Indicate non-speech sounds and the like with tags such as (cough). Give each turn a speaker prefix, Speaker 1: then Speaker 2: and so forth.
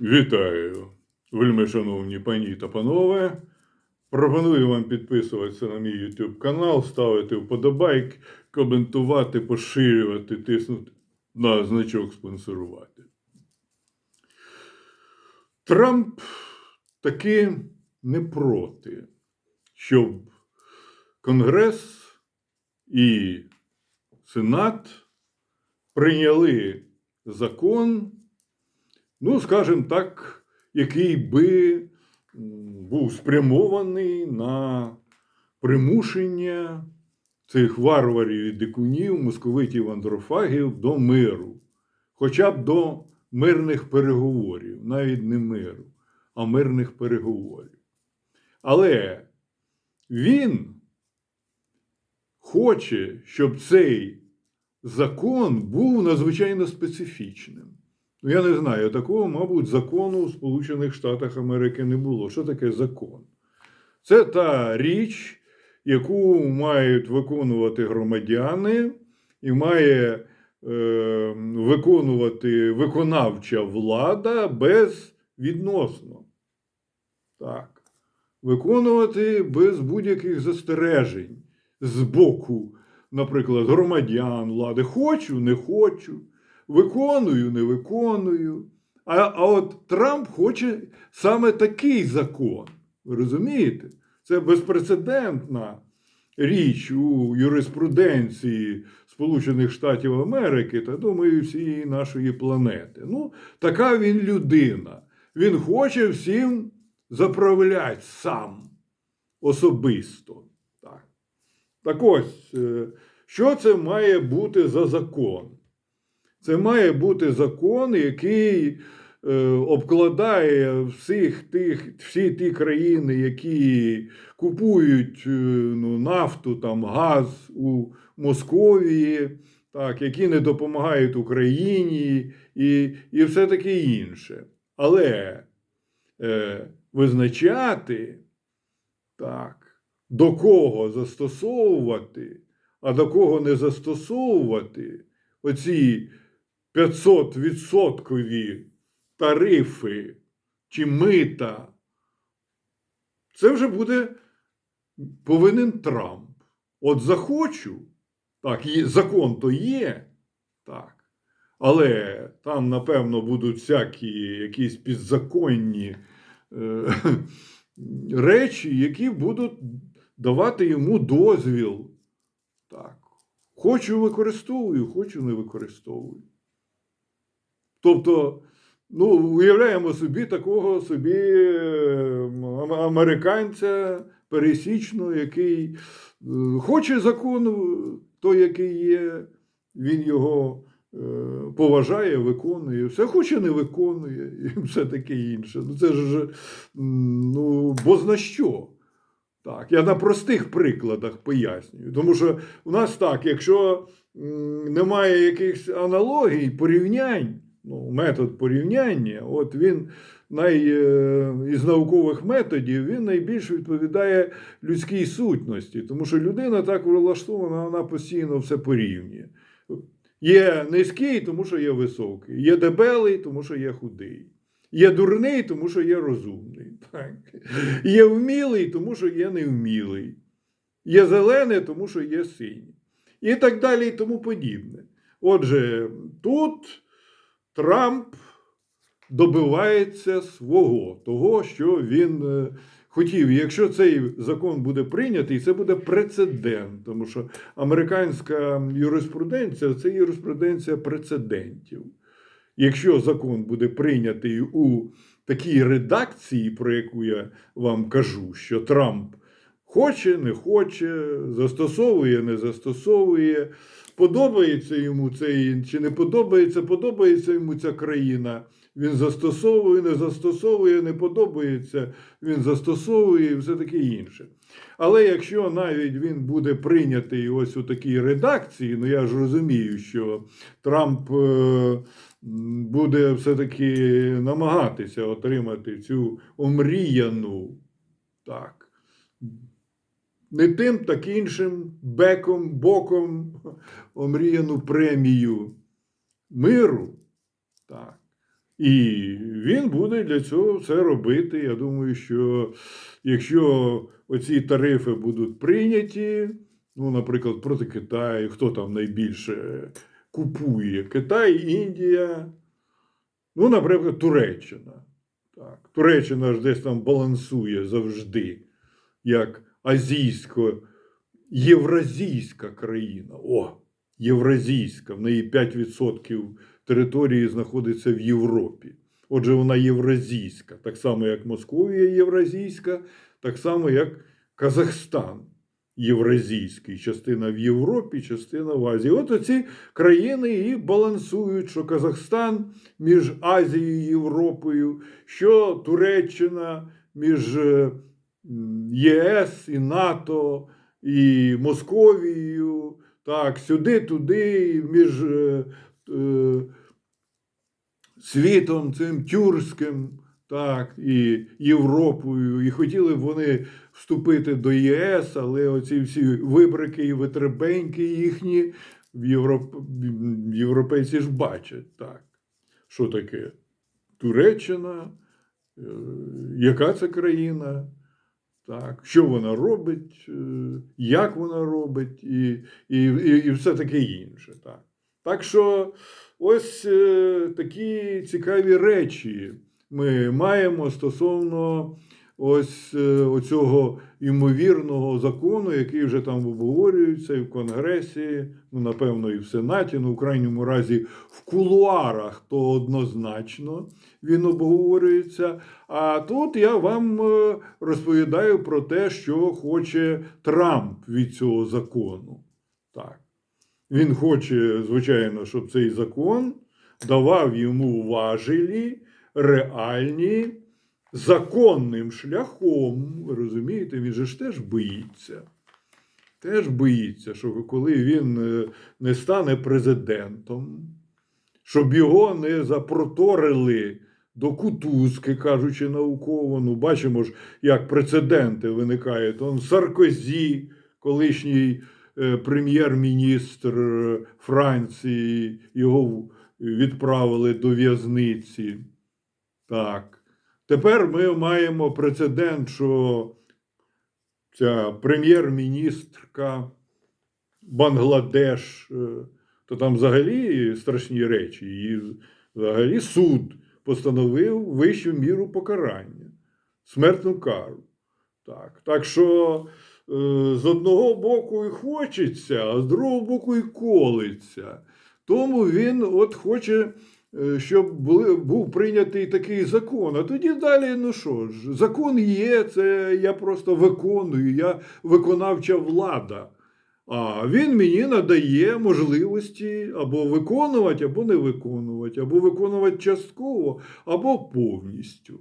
Speaker 1: Вітаю, вельми шановні пані та панове. Пропоную вам підписуватися на мій YouTube канал, ставити вподобайк, коментувати, поширювати, тиснути на значок спонсорувати. Трамп таки не проти, щоб Конгрес і Сенат прийняли закон ну, скажімо так, який би був спрямований на примушення цих варварів і дикунів, московитів андрофагів до миру, хоча б до мирних переговорів, навіть не миру, а мирних переговорів. Але він хоче, щоб цей закон був надзвичайно специфічним. Ну, я не знаю, такого, мабуть, закону в Сполучених Штатах Америки не було. Що таке закон? Це та річ, яку мають виконувати громадяни, і має е, виконувати виконавча влада безвідносно. Так. Виконувати без будь-яких застережень з боку, наприклад, громадян влади. Хочу, не хочу виконую, не виконую. А, а от Трамп хоче саме такий закон. Розумієте? Це безпрецедентна річ у юриспруденції Сполучених Штатів Америки та думаю, всієї нашої планети. Ну, така він людина. Він хоче всім заправляти сам особисто. Так, так ось, е, що це має бути за закон? Це має бути закон, який е, обкладає всіх тих, всі ті країни, які купують е, ну, нафту, там, газ у Московії, так, які не допомагають Україні і, і все таке інше. Але е, визначати, так, до кого застосовувати, а до кого не застосовувати оці 500% тарифи чи мита, це вже буде повинен Трамп. От захочу, так, закон то є, так. Але там, напевно, будуть всякі якісь підзаконні е, (laughs) речі, які будуть давати йому дозвіл. Так. Хочу використовую, хочу не використовую. Тобто, ну, уявляємо собі такого собі е, американця пересічного, який е, хоче закону, той, який є, він його е, поважає, виконує, все хоче, не виконує, (laughs) і все таке інше. Ну, це ж ну, бозна що. Так, я на простих прикладах пояснюю. Тому що у нас так, якщо немає якихось аналогій, порівнянь, ну, метод порівняння, от він най, е, із наукових методів він найбільш відповідає людській сутності, тому що людина так влаштована, вона постійно все порівнює. Є низький, тому що є високий, є дебелий, тому що є худий. Є дурний, тому що є розумний. Так? Є вмілий, тому що є невмілий. Є зелений, тому що є синій. І так далі, і тому подібне. Отже, тут Трамп добивається свого, того, що він е, хотів. Якщо цей закон буде прийнятий, це буде прецедент, тому що американська юриспруденція це юриспруденція прецедентів. Якщо закон буде прийнятий у такій редакції, про яку я вам кажу, що Трамп хоче, не хоче, застосовує, не застосовує, подобається йому цей чи не подобається, подобається йому ця країна. Він застосовує, не застосовує, не подобається, він застосовує і все таке інше. Але якщо навіть він буде прийнятий ось у такій редакції, ну я ж розумію, що Трамп е, буде все-таки намагатися отримати цю омріяну, так, не тим, так іншим беком, боком омріяну премію миру, так, І він буде для цього все робити. Я думаю, що якщо оці тарифи будуть прийняті, ну, наприклад, проти Китаю, хто там найбільше купує? Китай, Індія, ну, наприклад, Туреччина. Так. Туреччина ж десь там балансує завжди, як азійсько-євразійська країна. О, євразійська, в неї 5% території знаходиться в Європі. Отже, вона євразійська, так само, як Московія євразійська, так само, як Казахстан євразійський. Частина в Європі, частина в Азії. От оці країни і балансують, що Казахстан між Азією і Європою, що Туреччина між е, ЄС і НАТО, і Московією, так, сюди, туди, між е, е, світом цим тюркським, так, і Європою. І хотіли б вони вступити до ЄС, але оці всі вибрики і витребеньки їхні Європ... європейці ж бачать, так. Що таке? Туреччина, е, яка це країна? Так, що вона робить, е, як вона робить, і, і, і, все таке інше. Так, так що ось е, такі цікаві речі ми маємо стосовно ось е, оцього ймовірного закону, який вже там обговорюється і в Конгресі, ну, напевно, і в Сенаті, ну, в крайньому разі в кулуарах, то однозначно він обговорюється. А тут я вам е, розповідаю про те, що хоче Трамп від цього закону. Так. Він хоче, звичайно, щоб цей закон давав йому важелі реальні законним шляхом. Розумієте, він же ж теж боїться. Теж боїться, що коли він е, не стане президентом, щоб його не запроторили до кутузки, кажучи науково. Ну, бачимо ж, як прецеденти виникають. Он Саркозі, колишній е, прем'єр-міністр е, Франції, його відправили до в'язниці. Так. Тепер ми маємо прецедент, що ця прем'єр-міністрка Бангладеш, е, то там взагалі страшні речі. І взагалі суд постановив вищу міру покарання, смертну кару. Так, так що е, з одного боку і хочеться, а з другого боку і колиться. Тому він от хоче, щоб були, був прийнятий такий закон. А тоді далі, ну що ж, закон є, це я просто виконую, я виконавча влада. А він мені надає можливості або виконувати, або не виконувати, або виконувати частково, або повністю.